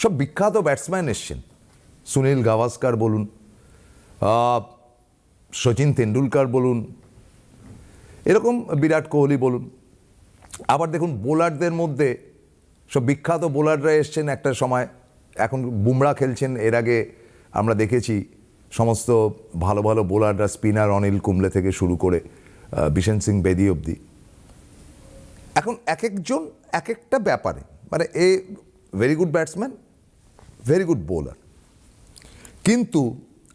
সব বিখ্যাত ব্যাটসম্যান এসছেন। সুনীল গাভাস্কার বলুন সচিন তেন্ডুলকার বলুন, এরকম বিরাট কোহলি বলুন। আবার দেখুন, বোলারদের মধ্যে সব বিখ্যাত বোলাররা এসছেন একটা সময়। এখন বুমরা খেলছেন, এর আগে আমরা দেখেছি সমস্ত ভালো ভালো বোলাররা স্পিনার অনিল কুম্বলে থেকে শুরু করে বিশেন সিং বেদি অবধি। এখন এক একজন এক একটা ব্যাপারে মানে a very good batsman very good bowler কিন্তু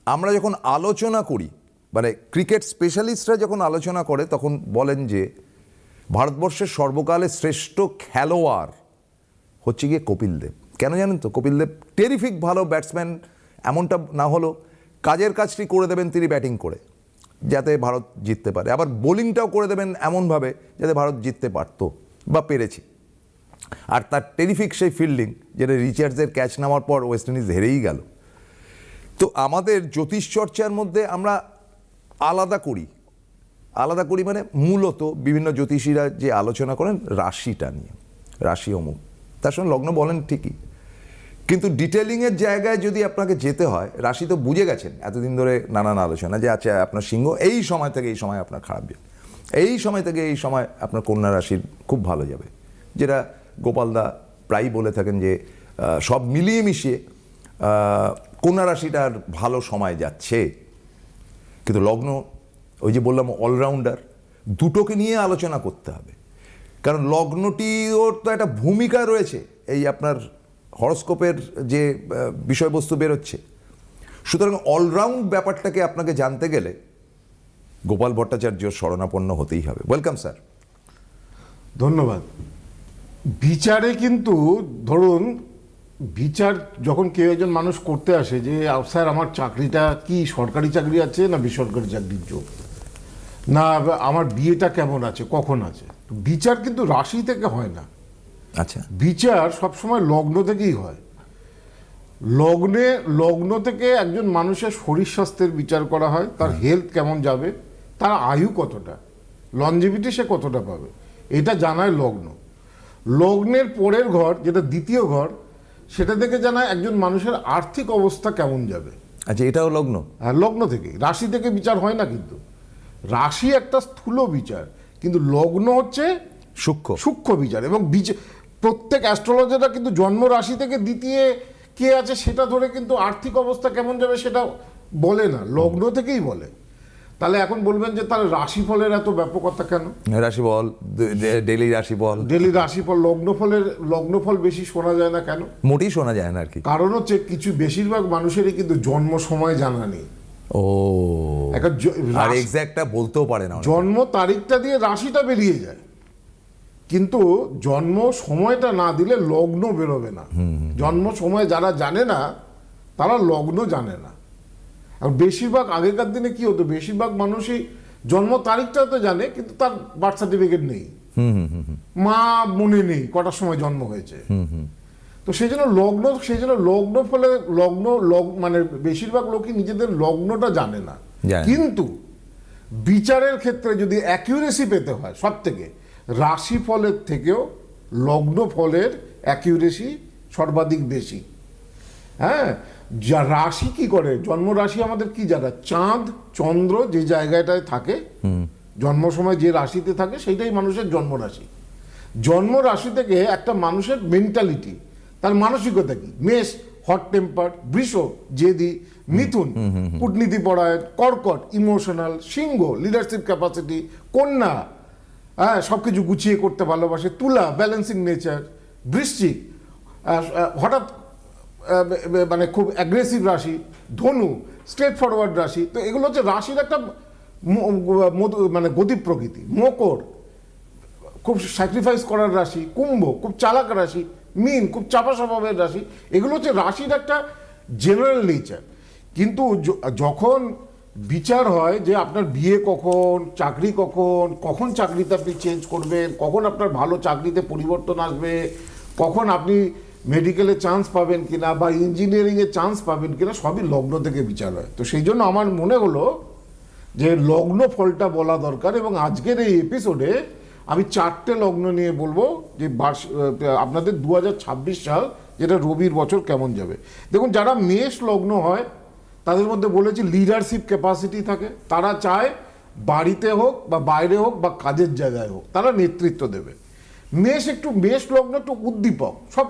আমরা যখন আলোচনা করি মানে ক্রিকেট স্পেশালিস্টরা যখন আলোচনা করে, তখন বলেন যে, ভারতবর্ষের সর্বকালের শ্রেষ্ঠ খেলোয়াড় হচ্ছে গিয়ে কপিল দেব। কেন জানেন তো? কপিল দেব টেরিফিক ভালো ব্যাটসম্যান এমনটা না হলো কাজের কাজটি করে দেবেন তিনি ব্যাটিং করে, যাতে ভারত জিততে পারে। আবার বোলিংটাও করে দেবেন এমনভাবে, যাতে ভারত জিততে পারতো বা পেরেছে। আর তার টেরিফিক সেই ফিল্ডিং যেটা রিচার্ডসের ক্যাচ নেওয়ার পর ওয়েস্ট ইন্ডিজ হেরেই গেল। তো আমাদের জ্যোতিষ চর্চার মধ্যে আমরা আলাদা করি। আলাদা করি মানে মূলত বিভিন্ন জ্যোতিষীরা যে আলোচনা করেন রাশিটা নিয়ে, রাশি অমুক। তার সঙ্গে লগ্ন বলেন ঠিকই। কিন্তু ডিটেলিংয়ের জায়গায় যদি আপনাকে যেতে হয়, রাশি তো বুঝে গেছেন এতদিন ধরে নানান আলোচনা যে আচ্ছা আপনার সিংহ এই সময় থেকে এই সময় আপনার খারাপ যাবে এই সময় থেকে এই সময় আপনার কন্যা রাশির খুব ভালো যাবে। যেটা গোপালদা প্রায়ই বলে থাকেন যে সব মিলিয়ে মিশিয়ে কন্যা রাশিটার ভালো সময় যাচ্ছে। কিন্তু লগ্ন, ওই যে বললাম অলরাউন্ডার দুটোকে নিয়ে আলোচনা করতে হবে। কারণ লগ্নটি ওর তো একটা ভূমিকা রয়েছে, এই আপনার হরস্কোপের যে বিষয়বস্তু বেরোচ্ছে। সুতরাং অলরাউন্ড ব্যাপারটাকে আপনাকে জানতে গেলে গোপাল ভট্টাচার্য শরণাপন্ন হতেই হবে। ওয়েলকাম স্যার ধন্যবাদ। বিচারে কিন্তু ধরুন বিচার যখন কেউ একজন মানুষ করতে আসে যে স্যার আমার চাকরিটা কি সরকারি চাকরি আছে না বেসরকারি চাকরির যোগ? না আমার বিয়েটা কেমন আছে কখন আছে? বিচার কিন্তু রাশি থেকে হয় না। আচ্ছা। বিচার সবসময় লগ্ন থেকেই হয়। লগ্নে লগ্ন থেকে একজন মানুষের শরীর স্বাস্থ্যের বিচার করা হয় তার হেলথ কেমন যাবে তার আয়ু কতটা লনজিভিটি সে কতটা পাবে এটা জানায় লগ্ন। লগ্নের পরের ঘর যেটা দ্বিতীয় ঘর সেটা থেকে জানায় একজন মানুষের আর্থিক অবস্থা কেমন যাবে। আচ্ছা এটাও লগ্ন? হ্যাঁ লগ্ন থেকে রাশি থেকে বিচার হয় না কিন্তু। রাশি একটা স্থূল বিচার কিন্তু লগ্ন হচ্ছে সূক্ষ্ম। সূক্ষ্ম বিচার এবং বিচার প্রত্যেক অ্যাস্ট্রোলজাররা কিন্তু জন্ম রাশি থেকে দ্বিতীয় কে আছে সেটা ধরে কিন্তু আর্থিক অবস্থা কেমন যাবে সেটা বলে না। লগ্ন থেকেই বলে। তাহলে এখন বলবেন যে তাহলে রাশিফলের এত ব্যাপকতা কেন? রাশি বল ডেলি রাশি বল ডেলি রাশিফল লগ্নফলের লগ্নফল বেশি শোনা যায় না কেন? মোটেই শোনা যায় না আর কি। কারণ হচ্ছে কিছু বেশিরভাগ মানুষেরই কিন্তু জন্ম সময় জানা নেই। ও। আর এক্স্যাক্টটা বলতেও পারে না জন্ম তারিখটা দিয়ে রাশিটা বেরিয়ে যায়। কিন্তু জন্ম সময়টা না দিলে লগ্ন বেরোবে না। জন্ম সময় যারা জানে না তারা লগ্ন জানে না। আর বেশিরভাগ আগেকার দিনে কি হতো? বেশিরভাগ মানুষই জন্ম তারিখটা তো জানে কিন্তু তার বার্থ সার্টিফিকেট নেই। মা মনে নেই কটার সময় জন্ম হয়েছে। তো সেই জন্য লগ্ন সেই জন্য লগ্ন ফলে লগ্ন লগ মানে বেশিরভাগ লোকই নিজেদের লগ্নটা জানে না। জানে। না। কিন্তু বিচারের ক্ষেত্রে যদি অ্যাকিউরেসি পেতে হয় সব থেকে রাশি ফলের থেকেও লগ্ন ফলের অ্যাকিউরেসি সর্বাধিক বেশি। হ্যাঁ? যা রাশি কি করে? জন্ম রাশি আমাদের কি জায়গা চাঁদ চন্দ্র যে জায়গাটায় থাকে জন্ম সময় যে রাশিতে থাকে সেইটাই মানুষের জন্ম রাশি জন্ম রাশি থেকে একটা মানুষের মেন্টালিটি তার মানসিকতা কি? মেষ হট টেম্পার বৃষ জেদি মিথুন কূটনীতি পরায়ণ কর্কট ইমোশনাল সিংহ লিডারশিপ ক্যাপাসিটি কন্যা হ্যাঁ সব কিছু গুছিয়ে করতে ভালোবাসে তুলা ব্যালেন্সিং নেচার বৃশ্চিক আহ, হঠাৎ মানে খুব অ্যাগ্রেসিভ রাশি, ধনু স্ট্রেট ফরওয়ার্ড রাশি, তো এগুলো হচ্ছে রাশির একটা মানে গতি প্রকৃতি, মকর, খুব স্যাক্রিফাইস করার রাশি, কুম্ভ, খুব চালাক রাশি, মিন, খুব চাপা স্বভাবের রাশি, এগুলো হচ্ছে রাশির একটা জেনারেল নেচার কিন্তু যখন বিচার হয় যে আপনার বিয়ে কখন, চাকরি কখন কখন চাকরিতে আপনি চেঞ্জ করবেন, কখন আপনার ভালো চাকরিতে পরিবর্তন আসবে, কখন আপনি মেডিকেলে চান্স পাবেন কিনা বা ইঞ্জিনিয়ারিংয়ে চান্স পাবেন কিনা সবই লগ্ন থেকে বিচার হয় তো সেই জন্য আমার মনে হলো যে লগ্ন ফলটা বলা দরকার এবং আজকের এই এপিসোডে আমি চারটে লগ্ন নিয়ে বলব যে বার্ষ- আপনাদের দু হাজার ছাব্বিশ সাল যেটা রবির বছর কেমন যাবে। দেখুন, যারা মেষ লগ্ন হয়, তাদের মধ্যে বলেছি লিডারশিপ ক্যাপাসিটি থাকে। তারা চায় বাড়িতে হোক বা বাইরে হোক বা কাজের জায়গায় হোক, তারা নেতৃত্ব দেবে। মেষ একটু, মেষ লগ্ন একটু উদ্দীপক, সব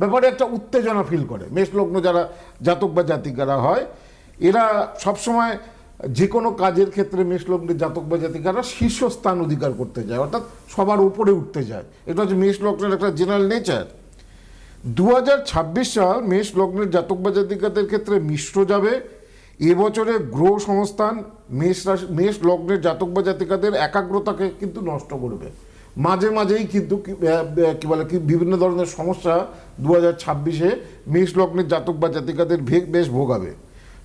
ব্যাপারে একটা উত্তেজনা ফিল করে। মেষ লগ্ন যারা জাতক বা জাতিকারা হয়, এরা সবসময় যে কোনো কাজের ক্ষেত্রে মেষলগ্নের জাতক বা জাতিকারা শীর্ষস্থান অধিকার করতে যায়, অর্থাৎ সবার উপরে উঠতে যায়। এটা হচ্ছে মেষ লগ্নের একটা জেনারেল নেচার দু হাজার ছাব্বিশ সাল মেষ লগ্নের জাতক বা জাতিকাদের ক্ষেত্রে মিশ্র যাবে। এবছরে গ্রহ সংস্থান মেষ রাশি মেষ লগ্নের জাতক বা জাতিকাদের একাগ্রতাকে কিন্তু নষ্ট করবে। মাঝে মাঝেই কিন্তু কি বলে কি, বিভিন্ন ধরনের সমস্যা দু হাজার ছাব্বিশে মেষ লগ্নের জাতক বা জাতিকাদের ভে- বেশ ভোগাবে।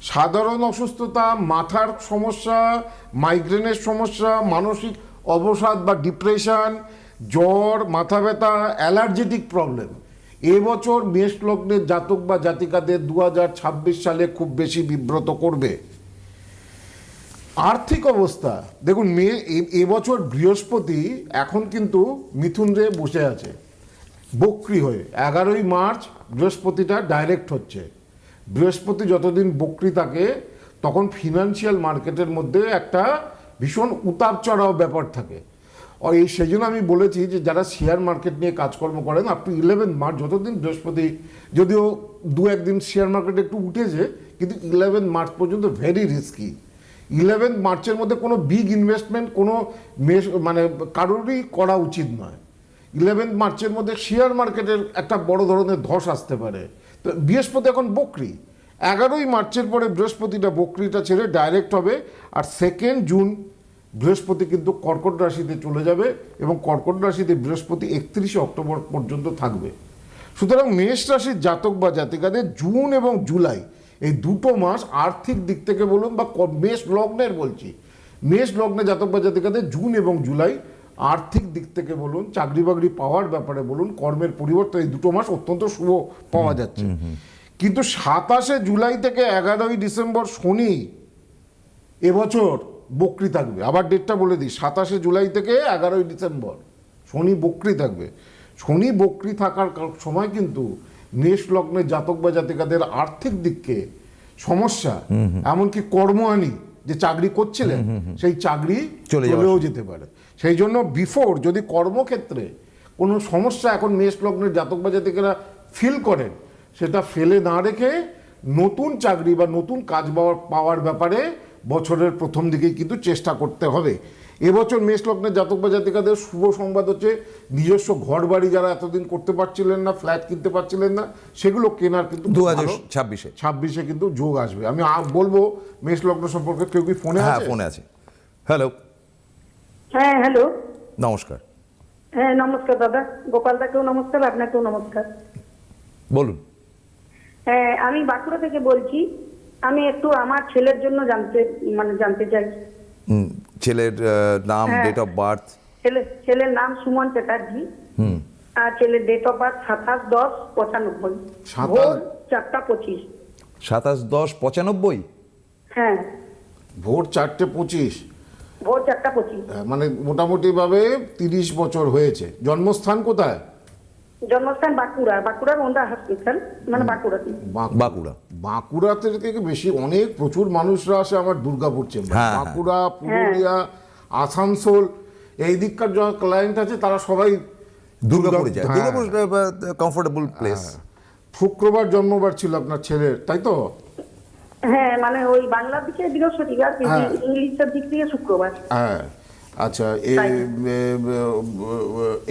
সাধারণ অসুস্থতা, মাথার সমস্যা মাইগ্রেনের সমস্যা, মানসিক অবসাদ বা ডিপ্রেশন জ্বর, মাথা ব্যথা অ্যালার্জেটিক প্রবলেম এবছর মেষ লগ্নের জাতক বা জাতিকাদের দু হাজার ছাব্বিশ সালে খুব বেশি বিব্রত করবে। আর্থিক অবস্থা। দেখুন, মে এবছর বৃহস্পতি এখন কিন্তু মিথুন রে বসে আছে, বক্রি হয়ে। এগারোই মার্চ বৃহস্পতিটা ডাইরেক্ট হচ্ছে। বৃহস্পতি যতদিন বক্রি থাকে, তখন ফিনান্সিয়াল মার্কেটের মধ্যে একটা ভীষণ উতাপ চড়াও ব্যাপার থাকে। এই সেই জন্য আমি বলেছি যে, যারা শেয়ার মার্কেট নিয়ে কাজকর্ম করেন আপ টু ইলেভেন মার্চ, যতদিন বৃহস্পতি, যদিও দু একদিন শেয়ার মার্কেট একটু উঠেছে, কিন্তু ইলেভেন মার্চ পর্যন্ত ভেরি রিস্কি ইলেভেন মার্চের মধ্যে কোনো বিগ ইনভেস্টমেন্ট, কোনো মানে কারোরই করা উচিত নয়। ইলেভেন মার্চের মধ্যে শেয়ার মার্কেটের একটা বড় ধরনের ধস আসতে পারে। তো বৃহস্পতি এখন বকরি। এগারোই মার্চের পরে বৃহস্পতিটা বকরিটা ছেড়ে ডাইরেক্ট হবে আর সেকেন্ড জুন বৃহস্পতি কিন্তু কর্কট রাশিতে চলে যাবে এবং কর্কট রাশিতে বৃহস্পতি একত্রিশে অক্টোবর পর্যন্ত থাকবে। সুতরাং মেষ রাশির জাতক বা জাতিকাদের জুন এবং জুলাই এই দুটো মাস আর্থিক দিক থেকে বলুন বা মেষ লগ্নের বলছি। মেষ লগ্নে জাতক বা জাতিকাদের জুন এবং জুলাই আর্থিক দিক থেকে বলুন চাকরি বাকরি পাওয়ার ব্যাপারে বলুন কর্মের পরিবর্তন এই দুটো মাস অত্যন্ত শুভ পাওয়া যাচ্ছে। কিন্তু সাতাশে জুলাই থেকে এগারোই ডিসেম্বর শনি এবছর বকরি থাকবে। আবার ডেটটা বলে দিই সাতাশে জুলাই থেকে এগারোই ডিসেম্বর শনি বকরি থাকবে। শনি বকরি থাকার সময় কিন্তু মেষ লগ্নে জাতক বা জাতিকাদের আর্থিক দিককে সমস্যা এমনকি কর্মহানি যে চাকরি করছিলেন সেই চাকরি চলেও যেতে পারে। সেই জন্য বিফোর যদি কর্মক্ষেত্রে কোনো সমস্যা এখন মেষ লগ্নের জাতক বা জাতিকেরা ফিল করেন সেটা ফেলে না রেখে নতুন চাকরি বা নতুন কাজ পাওয়ার পাওয়ার ব্যাপারে বছরের প্রথম দিকেই কিন্তু চেষ্টা করতে হবে। এবছর মেষ লগ্নের জাতক বা জাতিকাদের শুভ সংবাদ হচ্ছে নিজস্ব ঘর বাড়ি যারা এতদিন করতে পারছিলেন না ফ্ল্যাট কিনতে পারছিলেন না সেগুলো কেনার কিন্তু দু হাজার ছাব্বিশে। ছাব্বিশে কিন্তু যোগ আসবে। আমি বলব মেষ লগ্ন সম্পর্কে কেউ কি ফোনে হ্যাঁ আছে? ফোনে আছে। হ্যালো। হ্যাঁ হ্যালো। নমস্কার। হ্যাঁ নমস্কার দাদা। গোপাল দাকেও নমস্কার আপনাকেও নমস্কার। বলুন। হ্যাঁ আমি বাঁকুড়া থেকে বলছি আমি একটু আমার ছেলের জন্য জানতে মানে জানতে চাই। হুম, ছেলের নাম হ্যাঁ। ডেট অফ বার্থ ছেলে ছেলের নাম সুমন চ্যাটার্জি। হুম। আর ছেলের ডেট অফ বার্থ সাতাশ দশ পঁচানব্বই। ভোর চারটা পঁচিশ। সাতাশ দশ পঁচানব্বই? হ্যাঁ। ভোর চারটে পঁচিশ? ভোর চারটা পঁচিশ। মানে মোটামুটি ভাবে তিরিশ বছর হয়েছে। জন্মস্থান কোথায়? জন্মস্থান বাঁকুড়া বাঁকুড়ার ওন্দা হসপিটাল মানে বাঁকুড়া। বাঁক- বাঁকুড়া। বাঁকুড়া থেকে বেশি অনেক প্রচুর মানুষরা আসে আমার দুর্গাপুর চেম্বার। হ্যাঁ, হ্যাঁ। বাঁকুড়া পুরুলিয়া আসানসোল এই দিককার যারা ক্লায়েন্ট আছে তারা সবাই দুর্গাপুরে যায়। হ্যাঁ। দুর্গাপুর কমফোর্টেবল প্লেস শুক্রবার জন্মবার ছিল আপনার ছেলের তাই তো? হ্যাঁ মানে ওই বাংলার দিকে বৃহস্পতিবার কিন্তু হ্যাঁ। ইংলিশের দিক থেকে শুক্রবার। হ্যাঁ। আচ্ছা এই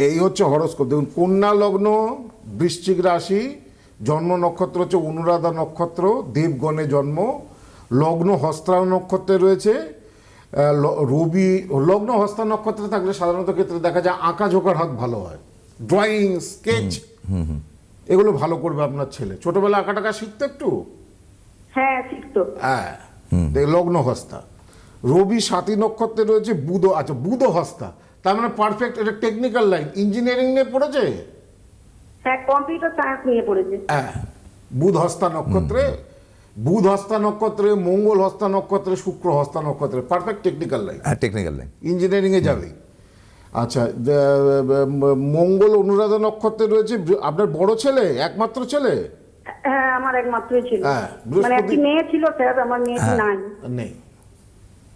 এই হচ্ছে হরস্কোপ। দেখুন কন্যা লগ্ন বৃশ্চিক রাশি জন্ম নক্ষত্র হচ্ছে অনুরাধা নক্ষত্র দেবগণে জন্ম। লগ্ন হস্তা নক্ষত্রে রয়েছে রবি লগ্ন হস্তা নক্ষত্রে থাকলে সাধারণত ক্ষেত্রে দেখা যায় আঁকা ঝোঁকার হাত ভালো হয়। ড্রয়িং স্কেচ এগুলো ভালো করবে আপনার ছেলে। ছোটবেলা আঁকা টাকা শিখতো একটু? হ্যাঁ শিখতো। হ্যাঁ লগ্ন হস্তা। রবি সাতী নক্ষত্রে রয়েছে বুধ আচ্ছা বুধ হস্তা। তার মানে পারফেক্ট এটা টেকনিক্যাল লাইন ইঞ্জিনিয়ারিং নিয়ে পড়েছে? হ্যাঁ কম্পিউটার সায়েন্স নিয়ে পড়েছে। হ্যাঁ বুধ হস্তা নক্ষত্রে বুধ হস্তা নক্ষত্রে মঙ্গল হস্তা নক্ষত্রে শুক্র হস্তা নক্ষত্রে পারফেক্ট টেকনিক্যাল লাইন হ্যাঁ টেকনিক্যাল লাইন ইঞ্জিনিয়ারিং এ যাবে। আচ্ছা মঙ্গল অনুরাধা নক্ষত্রে রয়েছে আপনার বড় ছেলে একমাত্র ছেলে? হ্যাঁ আমার একমাত্রই ছিল। হ্যাঁ, মানে একটি বৃহস্পতি- মেয়ে ছিল স্যার আমার মেয়েটি নাই। নেই।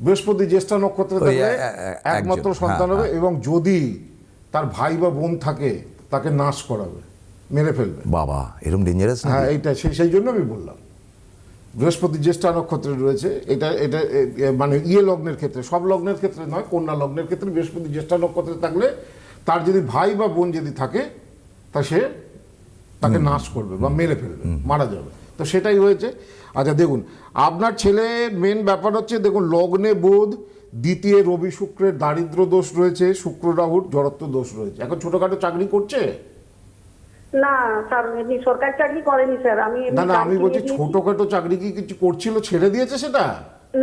বৃহস্পতি জ্যেষ্ঠা নক্ষত্রে থাকলে একমাত্র সন্তান হবে এবং যদি তার ভাই বা বোন থাকে তাকে নাশ করাবে। মেরে ফেলবে। বাবা এরকম ডেঞ্জারাস হ্যাঁ এইটা সেই সেই জন্য আমি বললাম। বৃহস্পতি জ্যেষ্ঠা নক্ষত্রে রয়েছে এটা এটা মানে ইয়ে লগ্নের ক্ষেত্রে সব লগ্নের ক্ষেত্রে নয় কন্যা লগ্নের ক্ষেত্রে বৃহস্পতি জ্যেষ্ঠা নক্ষত্রে থাকলে তার যদি ভাই বা বোন যদি থাকে তা সে তাকে নাশ করবে বা মেরে ফেলবে মারা যাবে। তো সেটাই হয়েছে। আচ্ছা দেখুন আপনার ছেলের মেন ব্যাপার হচ্ছে দেখুন লগ্নে বোধ দ্বিতীয় রবি শুক্রের দারিদ্র দোষ রয়েছে শুক্র রাহুর জড়ত্ব দোষ রয়েছে। এখন ছোটোখাটো চাকরি করছে? না স্যার এমনি সরকারি চাকরি করেনি স্যার আমি না না আমি গাড়ি বলছি কিনে দিয়েছি। ছোটখাটো চাকরি কি কিছু করছিল ছেড়ে দিয়েছে সেটা?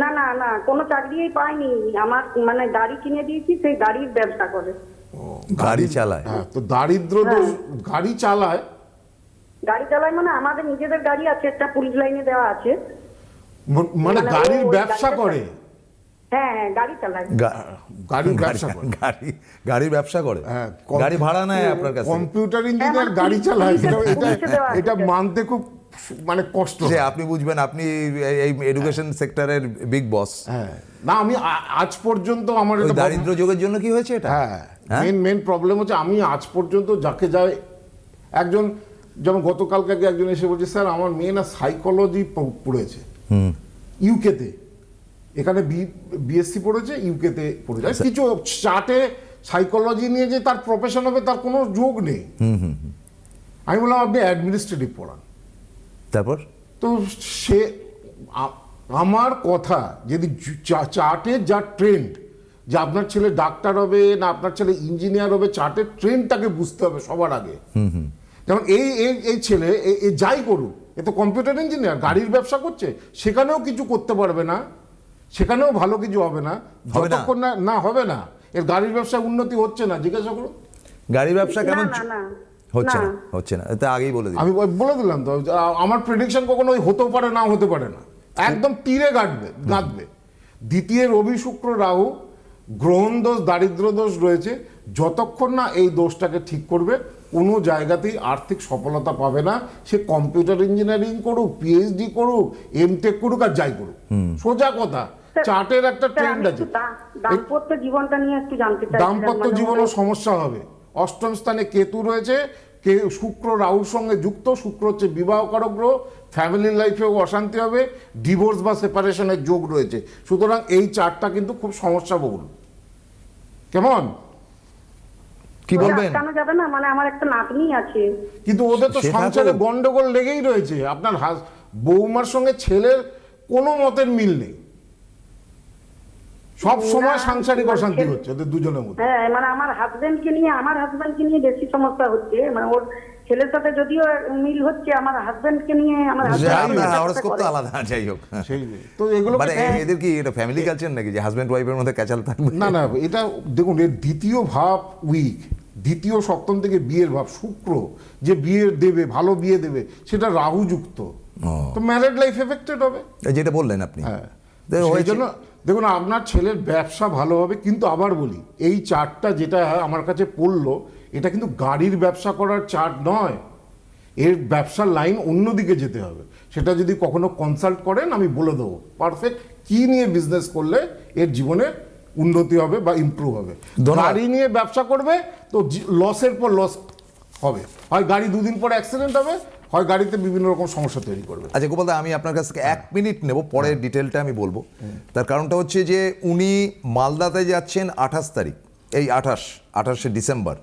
না না না কোনো চাকরিই পাইনি। আমার মানে গাড়ি কিনে দিয়েছি সেই গাড়ির ব্যবসা করে। গাড়ি চালায়। হ্যাঁ তো দারিদ্র দোষ গাড়ি চালায়। গাড়ি চালায় মানে আমাদের নিজেদের গাড়ি আছে একটা পুলিশ লাইনে দেওয়া আছে। মানে মানে গাড়ির ব্যবসা করে। হ্যাঁ হ্যাঁ গাড়ি চালায়। গাড়ির ব্যবসা করে। গাড়ি গাড়ির ব্যবসা করে? হ্যাঁ, গাড়ি ভাড়া নেয় আপনার কাছে কম্পিউটার ইঞ্জিনিয়ার গাড়ি মানে চালায়। এটা- এটা। মানতে খুব মানে কষ্ট যে হয়। আপনি বুঝবেন আপনি এই- এই এডুকেশন সেক্টরের বিগ বস হ্যাঁ। না আমি আজ পর্যন্ত আমার দারিদ্র যোগের জন্য কি হয়েছে এটা? হ্যাঁ? মেন মেন প্রবলেম হচ্ছে আমি আজ পর্যন্ত যাকে যায় একজন যেমন গতকালকে একজন এসে বলছে স্যার আমার মেয়ে না সাইকোলজি পড়েছে। ইউকেতে এখানে বিএসসি পড়েছে ইউকেতে পড়েছে। কিছু চার্টে সাইকোলজি নিয়ে যে তার প্রফেশন হবে তার কোনো যোগ নেই। আমি বললাম আপনি অ্যাডমিনিস্ট্রেটিভ পড়ান। তারপর? তো সে আমার কথা যদি চা- চার্টের যা ট্রেন্ড যে আপনার ছেলে ডাক্তার হবে না আপনার ছেলে ইঞ্জিনিয়ার হবে চার্টের ট্রেন্ডটাকে বুঝতে হবে সবার আগে। যেমন এই এই- এই ছেলে যাই করুক এ তো কম্পিউটার ইঞ্জিনিয়ার গাড়ির ব্যবসা করছে সেখানেও কিছু করতে পারবে না। সেখানেও ভালো কিছু হবে না। যতক্ষণ না না হবে না। এর গাড়ির ব্যবসায় উন্নতি হচ্ছে না জিজ্ঞাসা করুন গাড়ির ব্যবসা কেমন হচ্ছে না। না। হচ্ছে না। তা আগেই বলে দিই আমি বলে দিলাম তো আমার প্রেডিকশন কখনো ওই হতেও পারে না হতে পারে না। একদম তীরে গাঁটবে গাঁথবে দ্বিতীয় রবি শুক্র রাহু গ্রহণ দোষ দারিদ্র দোষ রয়েছে। যতক্ষণ না এই দোষটাকে ঠিক করবে কোনো জায়গাতেই আর্থিক সফলতা পাবে না। সে কম্পিউটার ইঞ্জিনিয়ারিং করুক পিএইচডি করুক এমটেক করুক আর যাই করুক। সোজা কথা চার্টের একটা ট্রেন্ড আছে। দাম্পত্য জীবনটা নিয়ে একটু জানতে চাই দাম্পত্য জীবনও সমস্যা হবে। অষ্টম স্থানে কেতু রয়েছে কে শুক্র রাহুর সঙ্গে যুক্ত শুক্র হচ্ছে বিবাহকারক গ্রহ ফ্যামিলি লাইফেও অশান্তি হবে ডিভোর্স বা সেপারেশনের যোগ রয়েছে। সুতরাং এই চারটা কিন্তু খুব সমস্যা বহুল কেমন? কি বলবেন? আটকানো যাবে না মানে আমার একটা নাতনি আছে। কিন্তু ওদের তো সংসারে গন্ডগোল লেগেই রয়েছে। আপনার বৌমার সঙ্গে ছেলের কোনো মতের মিল নেই। সব সময় সাংসারিক অশান্তি হচ্ছে ওদের দুজনের মধ্যে। হ্যাঁ মানে আমার হাজবেন্ডকে নিয়ে আমার হাজবেন্ডকে নিয়ে বেশি সমস্যা হচ্ছে। মানে ওর ছেলের সাথে যদিও মিল হচ্ছে আমার হাজবেন্ডকে নিয়ে আমার হরস্কোপ তো আলাদা যাই হোক। সেই তো এগুলো মানে এদের কি এটা ফ্যামিলি কালচার নাকি যে হাজব্যান্ড ওয়াইফের মধ্যে ক্যাচাল থাকবে? না না এটা দেখুন এর দ্বিতীয় ভাব উইক দ্বিতীয় সপ্তম থেকে বিয়ের ভাব শুক্র যে বিয়ে দেবে ভালো বিয়ে দেবে সেটা রাহু যুক্ত তো ম্যারেড লাইফ এফেক্টেড হবে। যেটা বললেন আপনি। হ্যাঁ। সেই জন্য দেখুন আপনার ছেলের ব্যবসা ভালো হবে কিন্তু আবার বলি এই চার্টটা যেটা আমার কাছে পড়ল এটা কিন্তু গাড়ির ব্যবসা করার চার্ট নয়। এর ব্যবসার লাইন অন্যদিকে যেতে হবে। সেটা যদি কখনো কনসাল্ট করেন আমি বলে দেবো। পারফেক্ট কী নিয়ে বিজনেস করলে এর জীবনে উন্নতি হবে বা ইমপ্রুভ হবে। গাড়ি নিয়ে ব্যবসা করবে তো লসের পর লস হবে। হয় গাড়ি দুদিন পর অ্যাক্সিডেন্ট হবে হয় গাড়িতে বিভিন্ন রকম সমস্যা তৈরি করবে। আচ্ছা গোপাল আমি আপনার কাছ থেকে এক মিনিট নেব পরে ডিটেলটা আমি বলব। তার কারণটা হচ্ছে যে উনি মালদাতে যাচ্ছেন আঠাশ তারিখ এই আঠাশ আঠাশে ডিসেম্বর।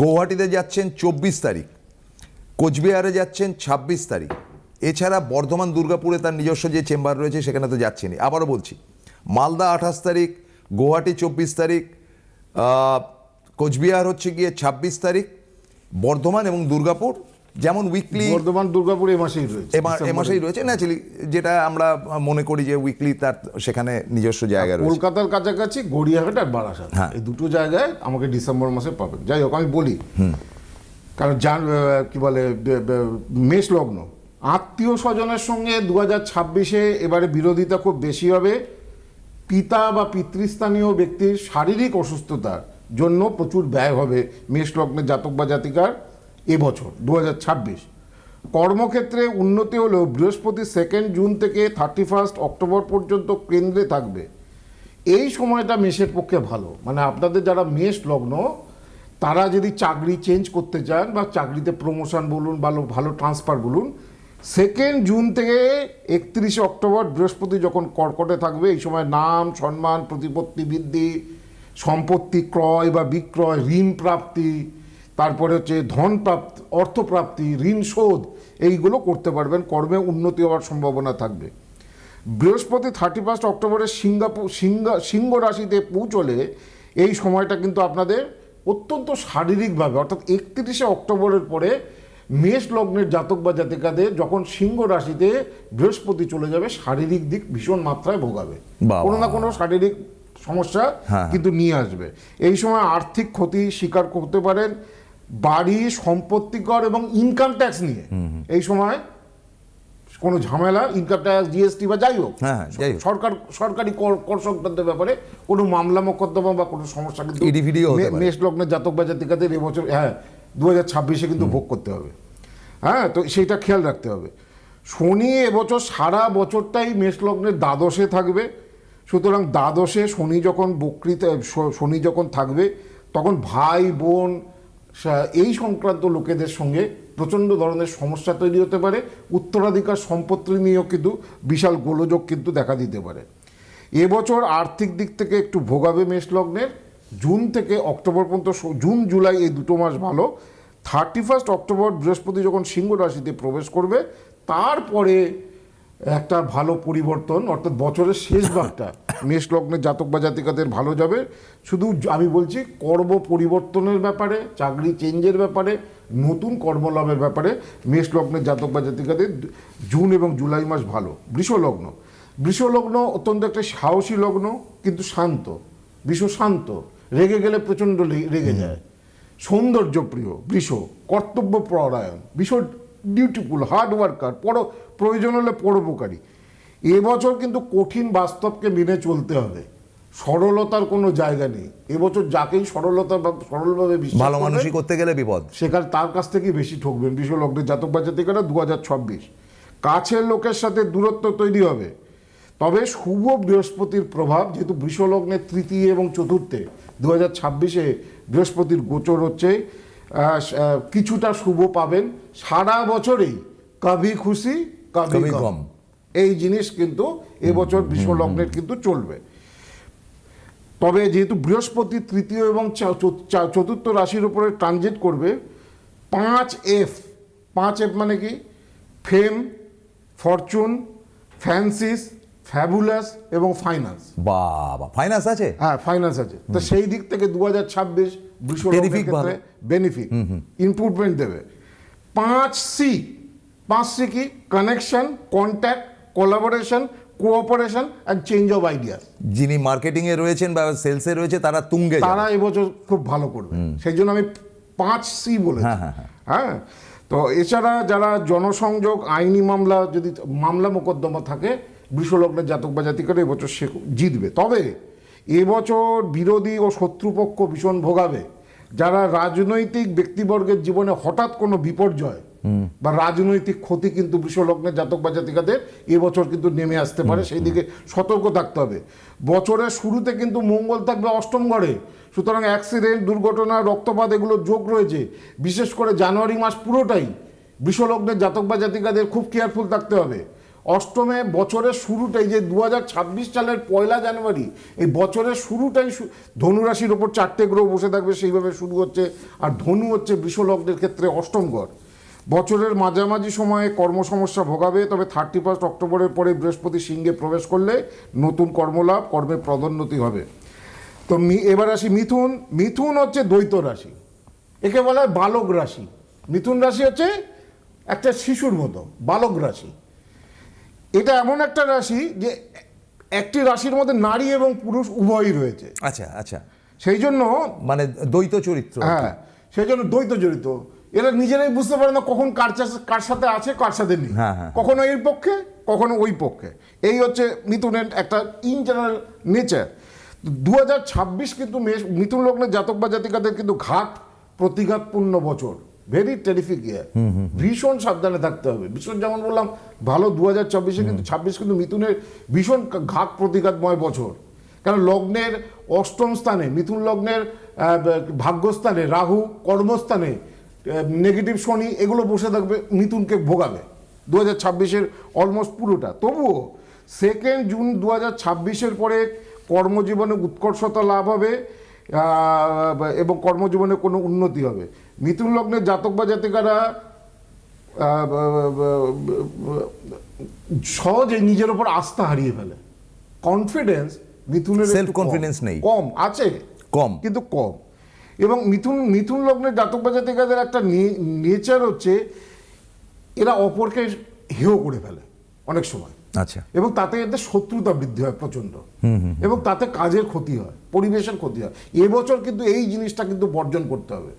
গৌহাটিতে যাচ্ছেন চব্বিশ তারিখ কোচবিহারে যাচ্ছেন ছাব্বিশ তারিখ। এছাড়া বর্ধমান দুর্গাপুরে তার নিজস্ব যে চেম্বার রয়েছে সেখানে তো যাচ্ছেনই। আবারও বলছি মালদা আঠাশ তারিখ গুয়াহাটি চব্বিশ তারিখ কোচবিহার হচ্ছে গিয়ে ছাব্বিশ তারিখ বর্ধমান এবং দুর্গাপুর যেমন উইকলি বর্ধমান দুর্গাপুর এ মাসেই রয়েছে এ মাসেই রয়েছে। ন্যাচুয়ালি যেটা আমরা মনে করি যে উইকলি তার সেখানে নিজস্ব জায়গা রয়েছে। কলকাতার কাছাকাছি গড়িয়াহাট আর বারাসাত। হ্যাঁ। এই দুটো জায়গায় আমাকে ডিসেম্বর মাসে পাবেন। যাই হোক আমি বলি কারণ আহ, কি বলে মেষ লগ্ন আত্মীয় স্বজনের সঙ্গে দু হাজার ছাব্বিশে এবারে বিরোধিতা খুব বেশি হবে। পিতা বা পিতৃস্থানীয় ব্যক্তির শারীরিক অসুস্থতার জন্য প্রচুর ব্যয় হবে মেষ লগ্নের জাতক বা জাতিকার এবছর দু হাজার ছাব্বিশ। কর্মক্ষেত্রে উন্নতি হলেও বৃহস্পতি সেকেন্ড জুন থেকে থার্টি ফার্স্ট অক্টোবর পর্যন্ত কেন্দ্রে থাকবে। এই সময়টা মেষের পক্ষে ভালো। মানে আপনাদের যারা মেষ লগ্ন, তারা যদি চাকরি চেঞ্জ করতে চান বা চাকরিতে প্রমোশন বলুন ভালো ভালো ট্রান্সফার বলুন সেকেন্ড জুন থেকে একত্রিশে অক্টোবর বৃহস্পতি যখন কর্কটে থাকবে, এই সময় নাম, সম্মান, প্রতিপত্তি, বৃদ্ধি, সম্পত্তি ক্রয় বা বিক্রয়, ঋণ প্রাপ্তি, তারপরে হচ্ছে ধন প্রাপ্তি অর্থপ্রাপ্তি ঋণ শোধ, এইগুলো করতে পারবেন। কর্মে উন্নতি হওয়ার সম্ভাবনা থাকবে। বৃহস্পতি থার্টি ফার্স্ট অক্টোবরে সিঙ্গাপুর সিংহ সিংহ রাশিতে পৌঁছলে এই সময়টা কিন্তু আপনাদের অত্যন্ত শারীরিকভাবে, অর্থাৎ একত্রিশে অক্টোবরের পরে মেষ লগ্নের জাতক বা জাতিকাদের যখন সিংহ রাশিতে বৃহস্পতি চলে যাবে শারীরিক দিক ভীষণ মাত্রায় ভোগাবে। কোনো না কোনো শারীরিক সমস্যা হ্যাঁ। কিন্তু নিয়ে আসবে। এই সময় আর্থিক ক্ষতি স্বীকার করতে পারেন বাড়ি সম্পত্তিকর এবং ইনকাম ট্যাক্স নিয়ে। এই সময় কোনো ঝামেলা ইনকাম ট্যাক্স জিএসটি বা যাই হোক হ্যাঁ, হ্যাঁ, যাই হোক। সরকার সরকারি কর কর সংক্রান্ত ব্যাপারে কোনো মামলা মোকদ্দমা বা কোনো সমস্যা কিন্তু মেষ লগ্নের জাতক বা জাতিকাদের এবছর হ্যাঁ দু হাজার ছাব্বিশে কিন্তু ভোগ করতে হবে। হ্যাঁ তো সেইটা খেয়াল রাখতে হবে। শনি এবছর সারা বছরটাই মেষ লগ্নের দ্বাদশে থাকবে। সুতরাং দ্বাদশে শনি যখন বক্রিতে শনি যখন থাকবে তখন ভাই বোন এই সংক্রান্ত লোকেদের সঙ্গে প্রচণ্ড ধরনের সমস্যা তৈরি হতে পারে। উত্তরাধিকার সম্পত্তি নিয়েও কিন্তু বিশাল গোলযোগ কিন্তু দেখা দিতে পারে। এবছর আর্থিক দিক থেকে একটু ভোগাবে মেষ লগ্নের জুন থেকে অক্টোবর পর্যন্ত জুন জুলাই এই দুটো মাস ভালো। থার্টি ফার্স্ট অক্টোবর বৃহস্পতি যখন সিংহ রাশিতে প্রবেশ করবে তারপরে একটা ভালো পরিবর্তন অর্থাৎ বছরের শেষ ভাগটা মেষ লগ্নের জাতক বা জাতিকাদের ভালো যাবে। শুধু আমি বলছি কর্ম পরিবর্তনের ব্যাপারে চাকরি চেঞ্জের ব্যাপারে নতুন কর্মলাভের ব্যাপারে মেষ লগ্নের জাতক বা জাতিকাদের জুন এবং জুলাই মাস ভালো। বৃষলগ্ন। বৃষলগ্ন অত্যন্ত একটা সাহসী লগ্ন কিন্তু শান্ত। বৃষ শান্ত। রেগে গেলে প্রচণ্ড রেগে যায়। সৌন্দর্যপ্রিয় বৃষ কর্তব্য পরায়ণ ভীষণ ডিউটিফুল হার্ড ওয়ার্কার পর প্রয়োজন হলে পরোপকারী। এবছর কিন্তু কঠিন বাস্তবকে মেনে চলতে হবে। সরলতার কোনো জায়গা নেই। এবছর যাকেই সরলতা বা সরলভাবে ভালো মানুষই করতে গেলে বিপদ। সেখানে তার কাছ থেকেই বেশি ঠকবেন। বিশ্ব লগ্নের জাতক বা জাতিকারা দু হাজার ছাব্বিশ। কাছের লোকের সাথে দূরত্ব তৈরি হবে। তবে শুভ বৃহস্পতির প্রভাব যেহেতু বৃষ লগ্নের তৃতীয় এবং চতুর্থে দু হাজার ছাব্বিশে বৃহস্পতির গোচর হচ্ছে কিছুটা শুভ পাবেন। সারা বছরেই কভি খুশি গম। গম। এই জিনিস কিন্তু এবছর বৃষ লগ্নের কিন্তু চলবে। তবে যেহেতু বৃহস্পতি তৃতীয় এবং চতুর্থ রাশির উপরে ট্রানজিট করবে পাঁচ এফ পাঁচ এফ মানে কি? ফেম ফরচুন ফ্যান্সিস ফ্যাবুলাস এবং ফাইন্যান্স বাবা ফাইন্যান্স আছে? হ্যাঁ ফাইন্যান্স আছে। তো সেই দিক থেকে দু হাজার ছাব্বিশ ক্ষেত্রে বেনিফিট ইমপ্রুভমেন্ট দেবে। পাঁচ সি পাঁচ সি কি? Connection contact collaboration cooperation and change of ideas যিনি মার্কেটিং এ রয়েছেন বা সেলসে রয়েছে তারা তুঙ্গে তারা এবছর খুব ভালো করবে। সেই জন্য আমি পাঁচ সি বলেছি। হ্যাঁ, হ্যাঁ, হ্যাঁ। হ্যাঁ? তো এছাড়া যারা জনসংযোগ আইনি মামলা যদি মামলা মোকদ্দমা থাকে বৃষলগ্নের জাতক বা জাতিকারা এবছর সে জিতবে। তবে এবছর বিরোধী ও শত্রুপক্ষ ভীষণ ভোগাবে। যারা রাজনৈতিক ব্যক্তিবর্গের জীবনে হঠাৎ কোনো বিপর্যয় বা রাজনৈতিক ক্ষতি কিন্তু বৃষলগ্নের জাতক বা জাতিকাদের এবছর কিন্তু নেমে আসতে পারে সেই দিকে সতর্ক থাকতে হবে। বছরের শুরুতে কিন্তু মঙ্গল থাকবে অষ্টম ঘরে সুতরাং অ্যাক্সিডেন্ট দুর্ঘটনা রক্তপাত এগুলো যোগ রয়েছে। বিশেষ করে জানুয়ারি মাস পুরোটাই বৃষলগ্নের জাতক বা জাতিকাদের খুব কেয়ারফুল থাকতে হবে। অষ্টমে বছরের শুরুটাই, যে দু হাজার ছাব্বিশ সালের পয়লা জানুয়ারি, এই বছরের শুরুটাই ধনুরাশির ওপর চারটে গ্রহ বসে থাকবে, সেইভাবে শুরু হচ্ছে। আর ধনু হচ্ছে বৃষলগ্নের ক্ষেত্রে অষ্টম ঘর বছরের মাঝামাঝি সময়ে কর্মসমস্যা ভোগাবে, তবে থার্টি ফার্স্ট অক্টোবরের পরে বৃহস্পতি সিংহে প্রবেশ করলে নতুন কর্মলাভ কর্মের পদোন্নতি হবে। তো এবার আসি মিথুন। মিথুন হচ্ছে দ্বৈত রাশি। একে বলা হয় বালক রাশি। মিথুন রাশি হচ্ছে একটা শিশুর মতো, বালক রাশি। এটা এমন একটা রাশি যে একটি রাশির মধ্যে নারী এবং পুরুষ উভয়ই রয়েছে। আচ্ছা আচ্ছা। সেই জন্য মানে দ্বৈত চরিত্র হ্যাঁ সেই জন্য দ্বৈত চরিত্র। এরা নিজেরাই বুঝতে পারে না কখন কার কার সাথে আছে কার সাথে নেই। হ্যাঁ, হ্যাঁ। কখনো এর পক্ষে কখনো ওই পক্ষে। এই হচ্ছে মিথুনের একটা ইন জেনারেল নেচার দু হাজার ছাব্বিশ কিন্তু মিথুন লগ্নের জাতক বা জাতিকাদের কিন্তু ঘাত প্রতিঘাতপূর্ণ বছর। ভেরি টেরিফিক ইয়ার ভীষণ সাবধানে থাকতে হবে। ভীষণ যেমন বললাম ভালো দু হাজার চব্বিশে কিন্তু ছাব্বিশ কিন্তু মিথুনের ভীষণ ঘাত প্রতিঘাতময় বছর। কারণ লগ্নের অষ্টম স্থানে মিথুন লগ্নের ভাগ্যস্থানে রাহু কর্মস্থানে নেগেটিভ শনি এগুলো বসে থাকবে মিথুনকে ভোগাবে। দু হাজার ছাব্বিশের অলমোস্ট পুরোটা। তবুও সেকেন্ড জুন দু হাজার ছাব্বিশের পরে কর্মজীবনে উৎকর্ষতা লাভ হবে এবং কর্মজীবনে কোনো উন্নতি হবে। মিথুন লগ্নের জাতক বা জাতিকারা সহজে নিজের ওপর আস্থা হারিয়ে ফেলে। কনফিডেন্স মিথুনের একটু কনফিডেন্স নেই। কম আছে। কম। কিন্তু কম। এবং মিথুন মিথুন লগ্নের জাতক বা জাতিকাদের একটা নেচার হচ্ছে এরা অপরকে হেয় করে ফেলে অনেক সময়। আচ্ছা। এবং তাতে এতে শত্রুতা বৃদ্ধি হয় প্রচণ্ড এবং তাতে কাজের ক্ষতি হয় পরিবেশের ক্ষতি হয়। এবছর কিন্তু এই জিনিসটা কিন্তু বর্জন করতে হবে।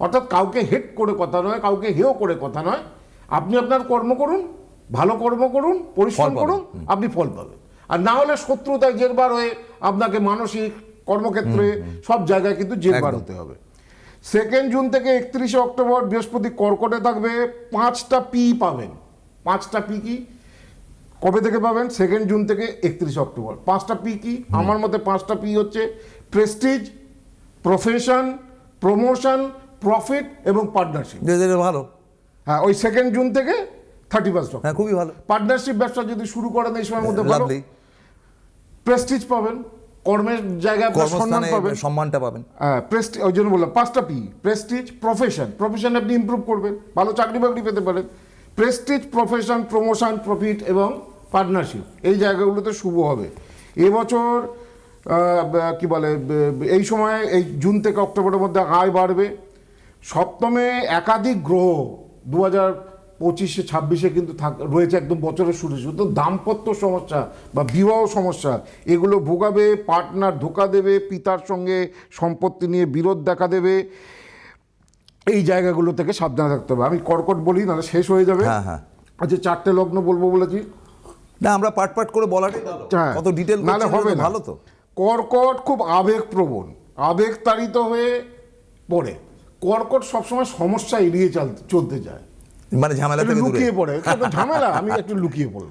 অর্থাৎ কাউকে হেট করে কথা নয় কাউকে হেয় করে কথা নয়। আপনি আপনার কর্ম করুন ভালো কর্ম করুন পরিশ্রম। করুন আপনি ফল পাবেন। আর না হলে শত্রুতায় জেরবার হয়ে আপনাকে মানসিক কর্মক্ষেত্রে সব জায়গায় কিন্তু জেরবার হতে হবে। সেকেন্ড জুন থেকে একত্রিশে অক্টোবর বৃহস্পতি কর্কটে থাকবে পাঁচটা পি পাবেন। পাঁচটা পি কি? কবে থেকে পাবেন? সেকেন্ড জুন থেকে একত্রিশে অক্টোবর। পাঁচটা পি কি? আমার মতে পাঁচটা পি হচ্ছে প্রেস্টিজ প্রফেশন প্রমোশন প্রফিট এবং পার্টনারশিপ ভালো। হ্যাঁ ওই সেকেন্ড জুন থেকে থার্টি ফার্স্ট হ্যাঁ খুবই ভালো। পার্টনারশিপ ব্যবসা যদি শুরু করেন এই সময়ের মধ্যে ভালো। প্রেস্টিজ পাবেন কর্মের জায়গায় সম্মান পাবেন। সম্মানটা পাবেন। হ্যাঁ প্রেস্টি ওই জন্য বললাম পাঁচটা পি প্রেস্টিজ প্রফেশন প্রফেশন আপনি ইমপ্রুভ করবেন ভালো চাকরি বাকরি পেতে পারেন। প্রেস্টিজ প্রফেশন প্রমোশন প্রফিট এবং পার্টনারশিপ এই জায়গাগুলোতে শুভ হবে। এবছর কি বলে এই সময় এই জুন থেকে অক্টোবরের মধ্যে আয় বাড়বে। সপ্তমে একাধিক গ্রহ দু হাজার পঁচিশে ছাব্বিশে কিন্তু থাক রয়েছে একদম বছরের শুরু শুধু দাম্পত্য সমস্যা বা বিবাহ সমস্যা এগুলো ভোগাবে পার্টনার ধোকা দেবে পিতার সঙ্গে সম্পত্তি নিয়ে বিরোধ দেখা দেবে। এই জায়গাগুলো থেকে সাবধানে থাকতে হবে। আমি কর্কট বলি না শেষ হয়ে যাবে। হ্যাঁ, হ্যাঁ। আচ্ছা চারটে লগ্ন বলব বলেছি। না আমরা পাট পাট করে বলাটাই হ্যাঁ। কত ডিটেল নাহলে হবে ভালো তো। কর্কট খুব আবেগপ্রবণ আবেগতাড়িত হয়ে পড়ে। কর্কট সবসময় সমস্যা এড়িয়ে চাল- চলতে যায়। মানে ঝামেলা থেকে লুকিয়ে পড়ে। ঝামেলা আমি একটু লুকিয়ে পড়লাম।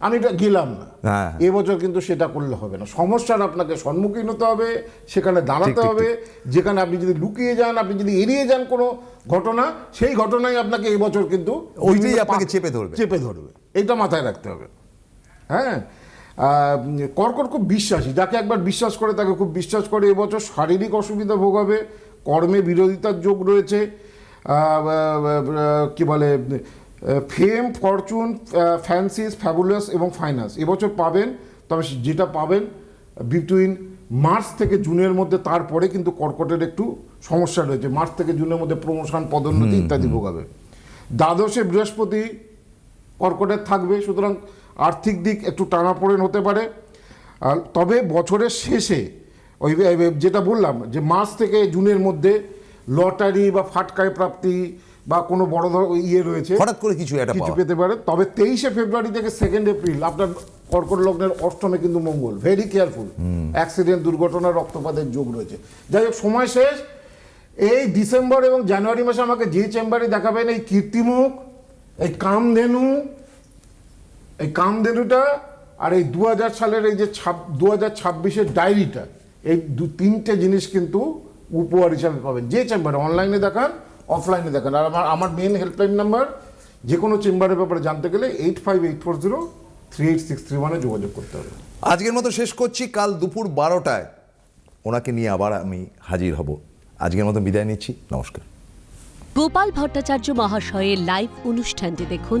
আমি এটা গেলাম না। হ্যাঁ। এবছর কিন্তু সেটা করলে হবে না। সমস্যার আপনাকে সম্মুখীন হতে হবে সেখানে দাঁড়াতে হবে। যেখানে আপনি যদি লুকিয়ে যান আপনি যদি এড়িয়ে যান কোনো ঘটনা সেই ঘটনাই আপনাকে এবছর কিন্তু ওইটাই আপনাকে চেপে ধরবে। চেপে ধরবে। এইটা মাথায় রাখতে হবে। হ্যাঁ? কর্কট খুব বিশ্বাসী। যাকে একবার বিশ্বাস করে তাকে খুব বিশ্বাস করে এবছর শারীরিক অসুবিধা ভোগাবে কর্মে বিরোধিতার যোগ রয়েছে কি বলে ফেম ফরচুন ফ্যান্সিস ফ্যাবুলাস এবং ফাইন্যান্স এবছর পাবেন তবে যেটা পাবেন বিটুইন মার্চ থেকে জুনের মধ্যে তারপরে কিন্তু কর্কটের একটু সমস্যা রয়েছে। মার্চ থেকে জুনের মধ্যে প্রমোশন পদোন্নতি ইত্যাদি ভোগাবে। দ্বাদশে বৃহস্পতি কর্কটের থাকবে সুতরাং আর্থিক দিক একটু টানাপোড়েন হতে পারে। আর তবে বছরের শেষে ওই যেটা বললাম যে মার্চ থেকে জুনের মধ্যে লটারি বা ফাটকায় প্রাপ্তি বা কোনো বড় ধর ইয়ে রয়েছে হঠাৎ করে কিছু একটা কিছু পেতে পারে। তবে তেইশে ফেব্রুয়ারি থেকে সেকেন্ড এপ্রিল আপনার কর্কট লগ্নের অষ্টমে কিন্তু মঙ্গল ভেরি কেয়ারফুল অ্যাক্সিডেন্ট দুর্ঘটনা রক্তপাতের যোগ রয়েছে। যাই হোক সময় শেষ। এই ডিসেম্বর এবং জানুয়ারি মাসে আমাকে যে চেম্বারে দেখাবেন এই কীর্তিমুখ এই কামধেনু এই কামধেনুটা আর এই দু হাজার সালের এই যে দু হাজার ছাব্বিশের ডায়েরিটা এই দু তিনটে জিনিস কিন্তু উপহার হিসাবে পাবেন। যে চেম্বারে অনলাইনে দেখান অফলাইনে দেখান। আর আমার আমার মেন হেল্পলাইন নাম্বার যে কোনো চেম্বারের ব্যাপারে জানতে গেলে eight five eight four zero three eight six three ওয়ানে যোগাযোগ করতে হবে। আজকের মতো শেষ করছি। কাল দুপুর বারোটায় ওনাকে নিয়ে আবার আমি হাজির হব। আজকের মতো বিদায় নিচ্ছি। নমস্কার। গোপাল ভট্টাচার্য মহাশয়ের লাইভ অনুষ্ঠানটি দেখুন।